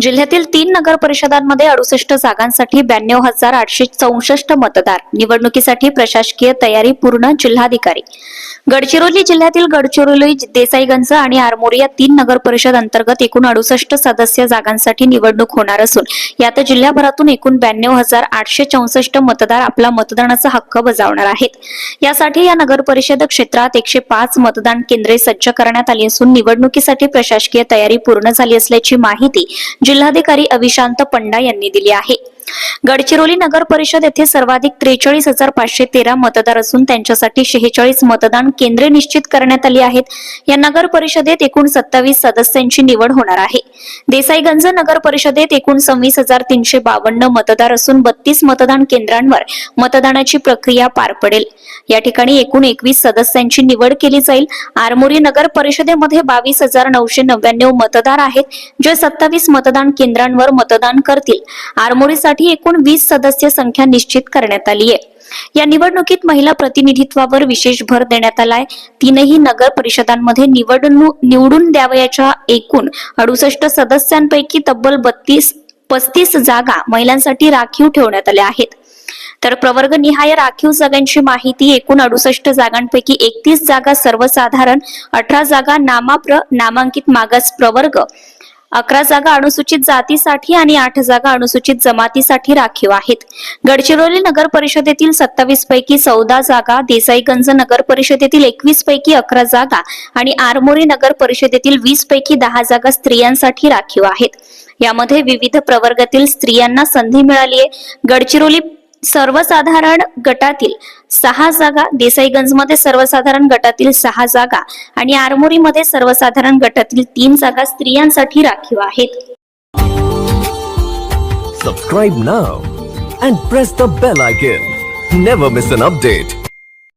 जिल्ह्यातील तीन नगर परिषदांमध्ये अडुसष्ट जागांसाठी ब्याण्णव हजार आठशे चौसष्ट मतदार. निवडणुकीसाठी प्रशासकीय तयारी पूर्ण जिल्हाधिकारी. गडचिरोली जिल्ह्यातील गडचिरोली देसाईगंज आणि आरमोरी या तीन नगर परिषद अंतर्गत एकूण अडुसष्ट सदस्य जागांसाठी निवडणूक होणार असून यात जिल्ह्याभरातून एकूण ब्याण्णव हजार आठशे चौसष्ट मतदार आपला मतदानाचा हक्क बजावणार आहेत. यासाठी या नगर परिषद क्षेत्रात एकशे पाच मतदान केंद्रे सज्ज करण्यात आली असून निवडणुकीसाठी प्रशासकीय तयारी पूर्ण झाली असल्याची माहिती जिल्हाधिकारी अविशांत पंडा यांनी दिली आहे. गडचिरोली नगर परिषद येथे सर्वाधिक त्रेचाळीस हजार पाचशे तेरा मतदार असून त्यांच्यासाठी शेहेचाळीस मतदान केंद्रे निश्चित करण्यात आली आहेत. या नगर परिषदेत एकूण सत्तावीस सदस्यांची निवड होणार आहे. देसाईगंज नगर परिषदेत एकूण सव्वीस हजार तीनशे बावन्न मतदार असून बत्तीस मतदान केंद्रांवर मतदानाची प्रक्रिया पार पडेल. या ठिकाणी एकूण एकवीस सदस्यांची निवड केली जाईल. आरमोरी नगर परिषदेमध्ये बावीस हजार नऊशे नव्याण्णव मतदार आहेत जे सत्तावीस मतदान केंद्रांवर मतदान करतील. आरमोरीसाठी एकूण वीस सदस्य संख्या निश्चित करण्यात आली आहे. या निवडणुकीत महिला प्रतिनिधित्वावर विशेष भर देण्यात आलाय. तीनही नगर परिषदांमध्ये निवडणूक निवडून द्यावयाच्या एकूण अडुसष्ट सदस्यांपैकी तब्बल बत्तीस पस्तीस जागा महिलांसाठी राखीव ठेवण्यात आल्या आहेत. तर प्रवर्ग निहाय राखीव जागांची माहिती एकूण अडुसष्ट जागांपैकी एकतीस जागा सर्वसाधारण अठरा जागा नामाप्र नामांकित मागास प्रवर्ग अकरा जागा अनुसूचित जातीसाठी आणि आठ जागा अनुसूचित जमातीसाठी राखीव आहेत. गडचिरोली नगर परिषदेतील सत्तावीस पैकी चौदा जागा देसाईगंज नगर परिषदेतील एकवीस पैकी अकरा जागा आणि आरमोरी नगर परिषदेतील वीस पैकी दहा जागा स्त्रियांसाठी राखीव आहेत. यामध्ये विविध प्रवर्गातील स्त्रियांना संधी मिळाली आहे. गडचिरोली सर्वसाधारण गटातील सहा जागा देसाईगंजमध्ये सर्वसाधारण गटातील सहा जागा आणि आरमोरीमध्ये सर्वसाधारण गटातील तीन जागा स्त्रियांसाठी राखीव आहेत. Subscribe now and press the bell icon never miss an update